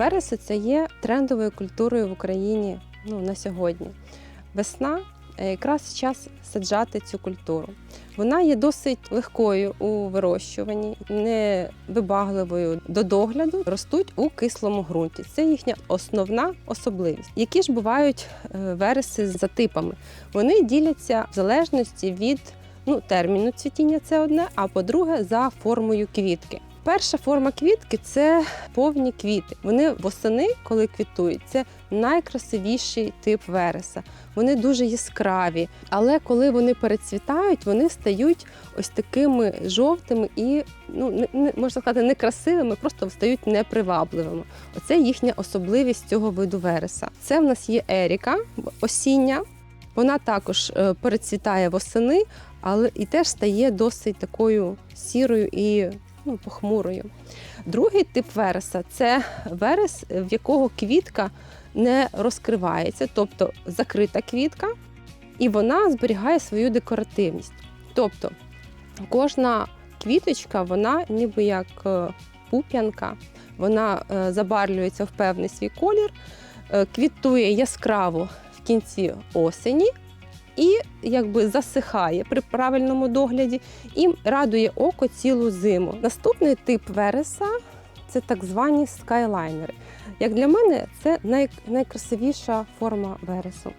Вересу це є трендовою культурою в Україні ну, на сьогодні. Весна е, якраз час саджати цю культуру. Вона є досить легкою у вирощуванні, невибагливою до догляду, ростуть у кислому ґрунті. Це їхня основна особливість. Які ж бувають е, вереси за типами? Вони діляться в залежності від ну, терміну цвітіння, це одне, а по-друге, за формою квітки. Перша форма квітки це повні квіти. Вони восени, коли квітують, це найкрасивіший тип вереса. Вони дуже яскраві, але коли вони перецвітають, вони стають ось такими жовтими і ну не, можна сказати некрасивими, просто стають непривабливими. Оце їхня особливість цього виду вереса. Це в нас є еріка осіння. Вона також е, перецвітає восени, але і теж стає досить такою сірою і ну, похмурою. Другий тип вереса це верес, в якого квітка не розкривається, тобто закрита квітка, і вона зберігає свою декоративність. Тобто кожна квіточка, вона ніби як е, пуп'янка, вона е, забарвлюється в певний свій колір, е, квітує яскраво в кінці осені. І якби засихає при правильному догляді і радує око цілу зиму. Наступний тип вереса це так звані скайлайнери. Як для мене, це най, найкрасивіша форма вересу.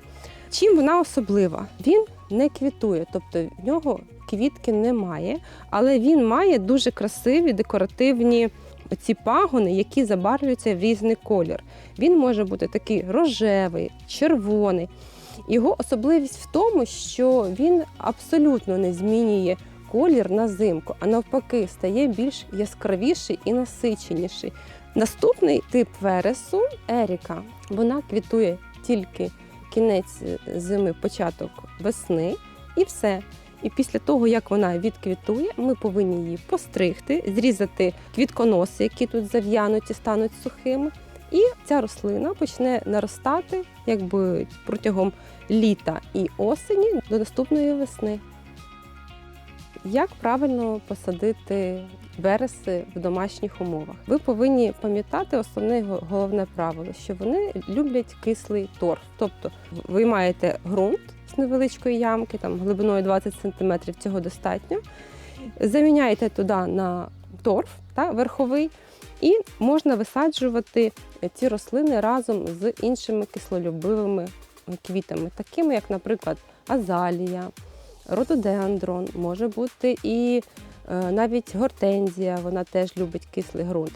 Чим вона особлива? Він не квітує, тобто в нього квітки немає, але він має дуже красиві декоративні ці пагони, які забарвлюються в різний колір. Він може бути такий рожевий, червоний. Його особливість в тому, що він абсолютно не змінює колір на зимку, а навпаки, стає більш яскравіший і насиченіший. Наступний тип вересу еріка. Вона квітує тільки кінець зими, початок весни, і все. І після того, як вона відквітує, ми повинні її постригти, зрізати квітконоси, які тут зав'януті, стануть сухими. І ця рослина почне наростати якби протягом літа і осені до наступної весни. Як правильно посадити вереси в домашніх умовах? Ви повинні пам'ятати основне головне правило, що вони люблять кислий торф. Тобто ви маєте ґрунт з невеличкої ямки, там глибиною 20 см, цього достатньо. Заміняєте туди на торф та, верховий, і можна висаджувати ці рослини разом з іншими кислолюбивими квітами, такими як, наприклад, азалія, рододендрон, може бути і е, навіть гортензія, вона теж любить кислий ґрунт.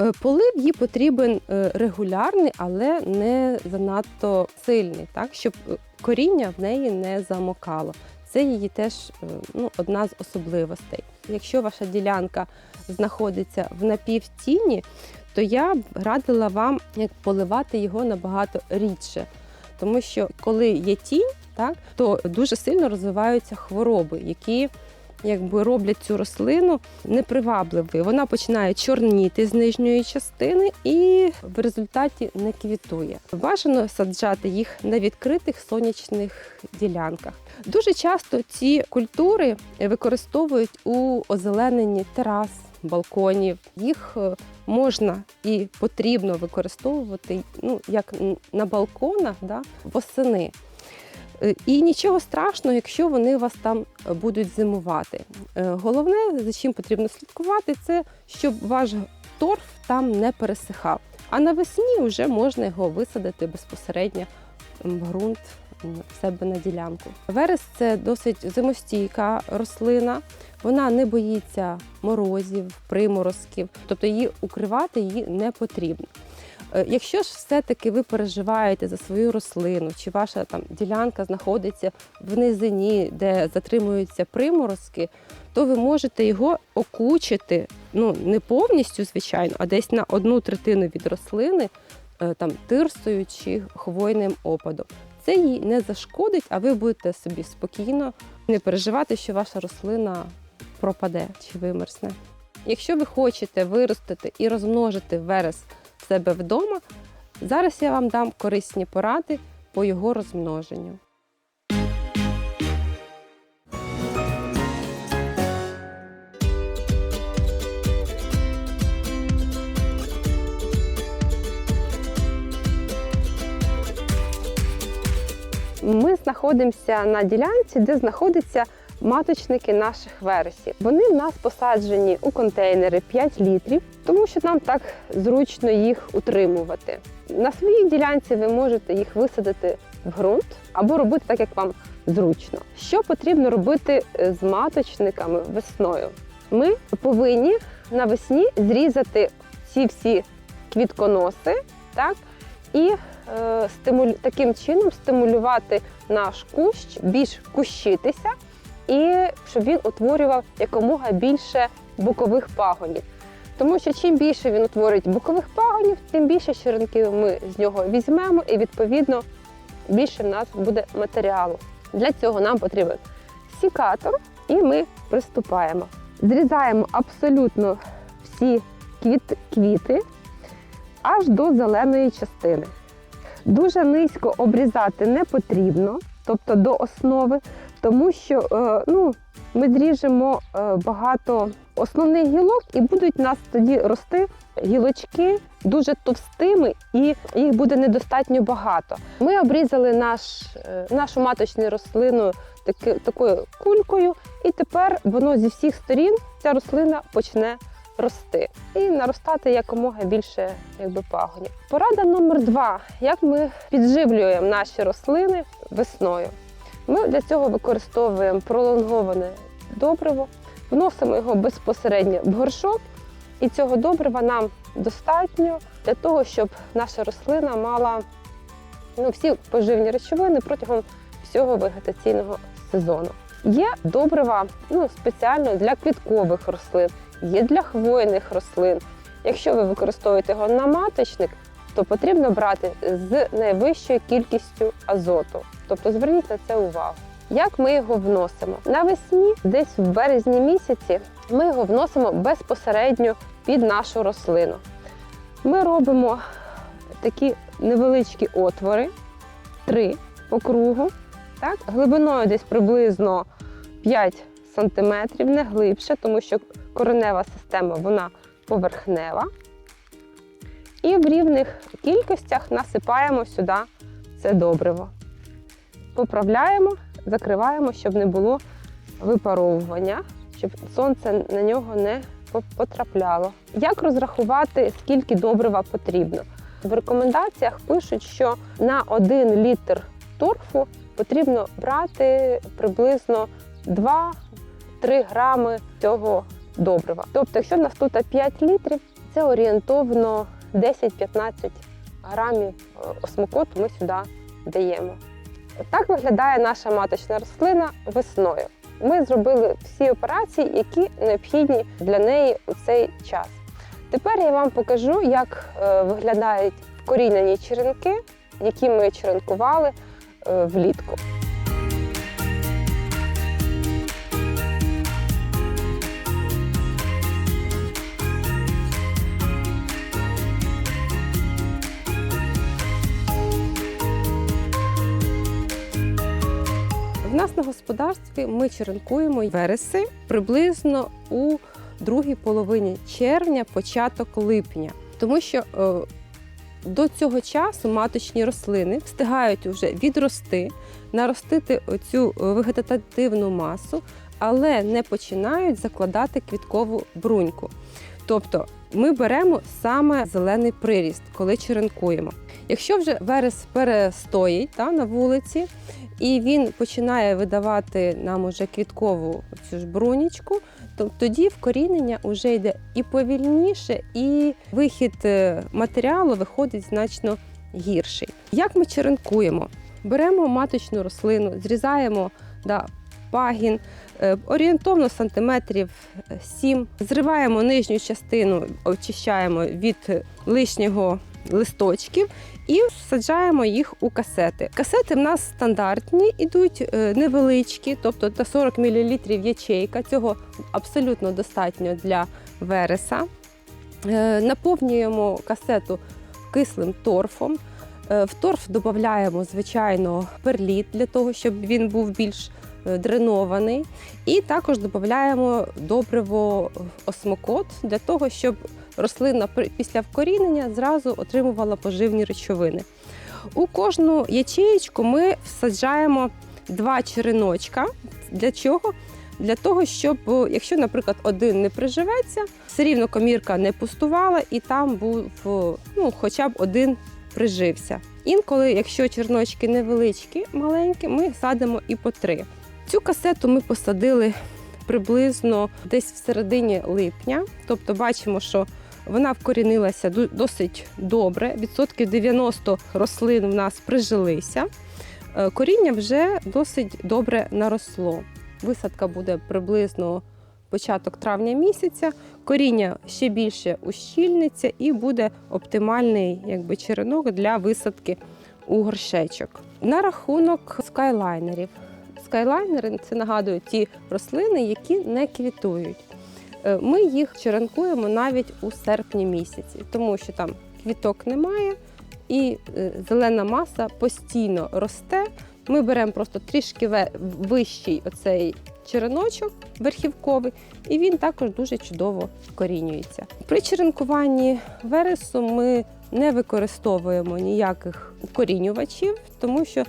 Е, Полив їй потрібен е, регулярний, але не занадто сильний, так, щоб коріння в неї не замокало. Це її теж е, ну, одна з особливостей. Якщо ваша ділянка знаходиться в напівтіні, то я б радила вам як поливати його набагато рідше. Тому що коли є тінь, так, то дуже сильно розвиваються хвороби, які якби роблять цю рослину непривабливою. Вона починає чорніти з нижньої частини і в результаті не квітує. Бажано саджати їх на відкритих сонячних ділянках. Дуже часто ці культури використовують у озелененні терас, балконів. Їх е, можна і потрібно використовувати ну, як на балконах да, восени. Е, І нічого страшного, якщо вони у вас там е, будуть зимувати. Е, Головне, за чим потрібно слідкувати, це щоб ваш торф там не пересихав. А навесні вже можна його висадити безпосередньо в ґрунт в себе на ділянку. Верес це досить зимостійка рослина. Вона не боїться морозів, приморозків, тобто її укривати її не потрібно. Е, Якщо ж все-таки ви переживаєте за свою рослину, чи ваша там ділянка знаходиться в низині, де затримуються приморозки, то ви можете його окучити, ну не повністю, звичайно, а десь на одну третину від рослини, е, там тирсою чи хвойним опадом. Це їй не зашкодить, а ви будете собі спокійно не переживати, що ваша рослина пропаде чи вимерзне. Якщо ви хочете виростити і розмножити верес в себе вдома, зараз я вам дам корисні поради по його розмноженню. Ми знаходимося на ділянці, де знаходяться маточники наших вересів. Вони в нас посаджені у контейнери 5 літрів, тому що нам так зручно їх утримувати. На своїй ділянці ви можете їх висадити в ґрунт або робити так, як вам зручно. Що потрібно робити е, з маточниками весною? Ми повинні навесні зрізати ці всі квітконоси, так? І е, стимулю... таким чином стимулювати наш кущ більш кущитися, і щоб він утворював якомога більше бокових пагонів. Тому що чим більше він утворить бокових пагонів, тим більше черенків ми з нього візьмемо, і відповідно більше в нас буде матеріалу. Для цього нам потрібен сікатор, і ми приступаємо. Зрізаємо абсолютно всі квіт... квіти аж до зеленої частини. Дуже низько обрізати не потрібно, тобто до основи, тому що е, ну, ми зріжемо е, багато основних гілок і будуть у нас тоді рости гілочки дуже товстими і їх буде недостатньо багато. Ми обрізали наш, е, нашу маточну рослину таки, такою кулькою, і тепер воно зі всіх сторін ця рослина почне рости і наростати якомога більше якби, пагонів. Порада номер два: як ми підживлюємо наші рослини весною. Ми для цього використовуємо пролонговане добриво, вносимо його безпосередньо в горшок, і цього добрива нам достатньо для того, щоб наша рослина мала ну, всі поживні речовини протягом всього вегетаційного сезону. Є добрива ну, спеціально для квіткових рослин, є для хвойних рослин. Якщо ви використовуєте його на маточник, то потрібно брати з найвищою кількістю азоту. Тобто зверніть на це увагу. Як ми його вносимо? Навесні, десь в березні місяці, ми його вносимо безпосередньо під нашу рослину. Ми робимо такі невеличкі отвори, три по кругу, так? глибиною десь приблизно 5 см, не глибше, тому що коренева система вона поверхнева. І в рівних кількостях насипаємо сюди це добриво. Поправляємо, закриваємо, щоб не було випаровування, щоб сонце на нього не потрапляло. Як розрахувати, скільки добрива потрібно? В рекомендаціях пишуть, що на 1 літр торфу потрібно брати приблизно 2-3 грами цього добрива. Тобто, якщо в нас тут 5 літрів, це орієнтовно 10-15 грамів осмокоту ми сюди даємо. Так виглядає наша маточна рослина весною. Ми зробили всі операції, які необхідні для неї у цей час. Тепер я вам покажу, як е, виглядають вкорінені черенки, які ми черенкували е, влітку. На господарстві ми черенкуємо вереси приблизно у другій половині червня, початок липня, тому що е, до цього часу маточні рослини встигають вже відрости, наростити цю вегетативну масу, але не починають закладати квіткову бруньку. Тобто ми беремо саме зелений приріст, коли черенкуємо. Якщо вже верес перестоїть та, на вулиці, і він починає видавати нам уже квіткову цю ж брунічку, то тоді вкорінення вже йде і повільніше, і вихід е, матеріалу виходить значно гірший. Як ми черенкуємо? Беремо маточну рослину, зрізаємо да, пагін е, орієнтовно сантиметрів 7, зриваємо нижню частину, очищаємо від лишнього листочків і саджаємо їх у касети. Касети в нас стандартні, ідуть е, невеличкі, тобто та 40 мл ячейка. Цього абсолютно достатньо для вереса. Е, Наповнюємо касету кислим торфом. Е, В торф додаємо, звичайно, перліт для того, щоб він був більш е, дренований. І також додаємо добриво осмокот для того, щоб рослина після вкорінення зразу отримувала поживні речовини. У кожну ячеєчку ми всаджаємо два череночка. Для чого? Для того, щоб, якщо, наприклад, один не приживеться, все рівно комірка не пустувала і там був ну, хоча б один прижився. Інколи, якщо черночки невеличкі, маленькі, ми садимо і по три. Цю касету ми посадили приблизно десь в середині липня. Тобто бачимо, що вона вкорінилася досить добре. Відсотків 90 рослин в нас прижилися. Е, Коріння вже досить добре наросло. Висадка буде приблизно початок травня місяця. Коріння ще більше ущільниться і буде оптимальний якби, черенок для висадки у горшечок. На рахунок скайлайнерів. Скайлайнери це нагадують ті рослини, які не квітують. Е, Ми їх черенкуємо навіть у серпні місяці, тому що там квіток немає і е, зелена маса постійно росте. Ми беремо просто трішки вищий оцей череночок верхівковий, і він також дуже чудово вкорінюється. При черенкуванні вересу ми не використовуємо ніяких укорінювачів, тому що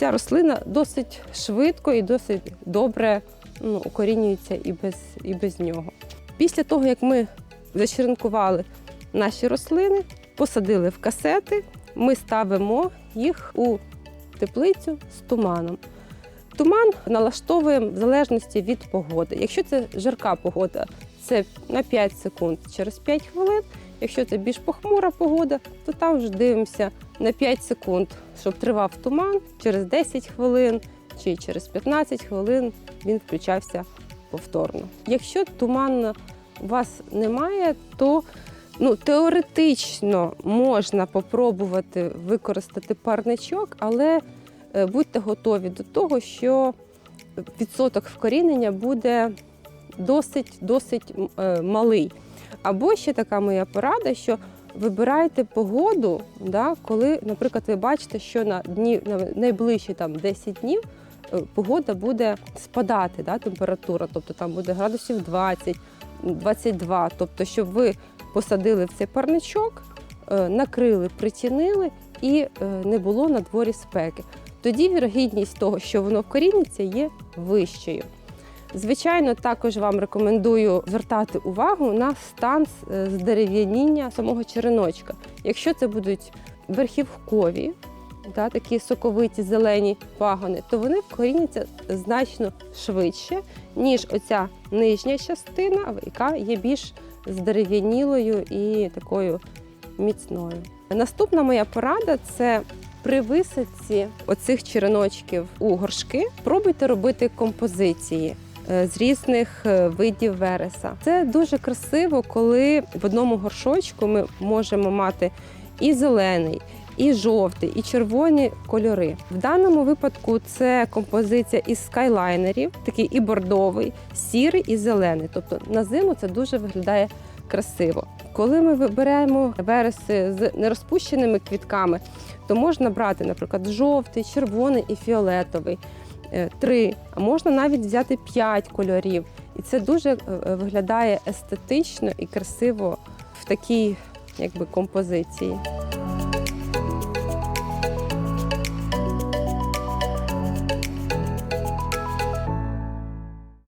ця рослина досить швидко і досить добре ну, укорінюється і без, і без нього. Після того, як ми зачеренкували наші рослини, посадили в касети, ми ставимо їх у теплицю з туманом. Туман налаштовуємо в залежності від погоди. Якщо це жарка погода, це на 5 секунд через 5 хвилин. Якщо це більш похмура погода, то там вже дивимося на 5 секунд, щоб тривав туман, через 10 хвилин чи через 15 хвилин він включався повторно. Якщо туман у вас немає, то ну, теоретично можна попробувати використати парничок, але е, будьте готові до того, що відсоток вкорінення буде досить, досить е, малий. Або ще така моя порада, що вибирайте погоду, да, коли, наприклад, ви бачите, що на дні на найближчі там 10 днів е, погода буде спадати, да, температура, тобто там буде градусів 20, 22. Тобто, щоб ви посадили в цей парничок, е, накрили, притінили і е, не було на дворі спеки. Тоді вірогідність того, що воно вкоріниться, є вищою. Звичайно, також вам рекомендую звертати увагу на стан е, здерев'яніння самого череночка. Якщо це будуть верхівкові, да, такі соковиті зелені пагони, то вони вкоріняться значно швидше, ніж оця нижня частина, яка є більш здерев'янілою і такою міцною. Наступна моя порада це при висадці оцих череночків у горшки пробуйте робити композиції з різних е, видів вереса. Це дуже красиво, коли в одному горшочку ми можемо мати і зелений, і жовтий, і червоні кольори. В даному випадку це композиція із скайлайнерів, такий і бордовий, сірий і зелений. Тобто на зиму це дуже виглядає красиво. Коли ми вибираємо вереси з нерозпущеними квітками, то можна брати, наприклад, жовтий, червоний і фіолетовий. Е, Три, а можна навіть взяти п'ять кольорів. І це дуже е, виглядає естетично і красиво в такій якби, композиції.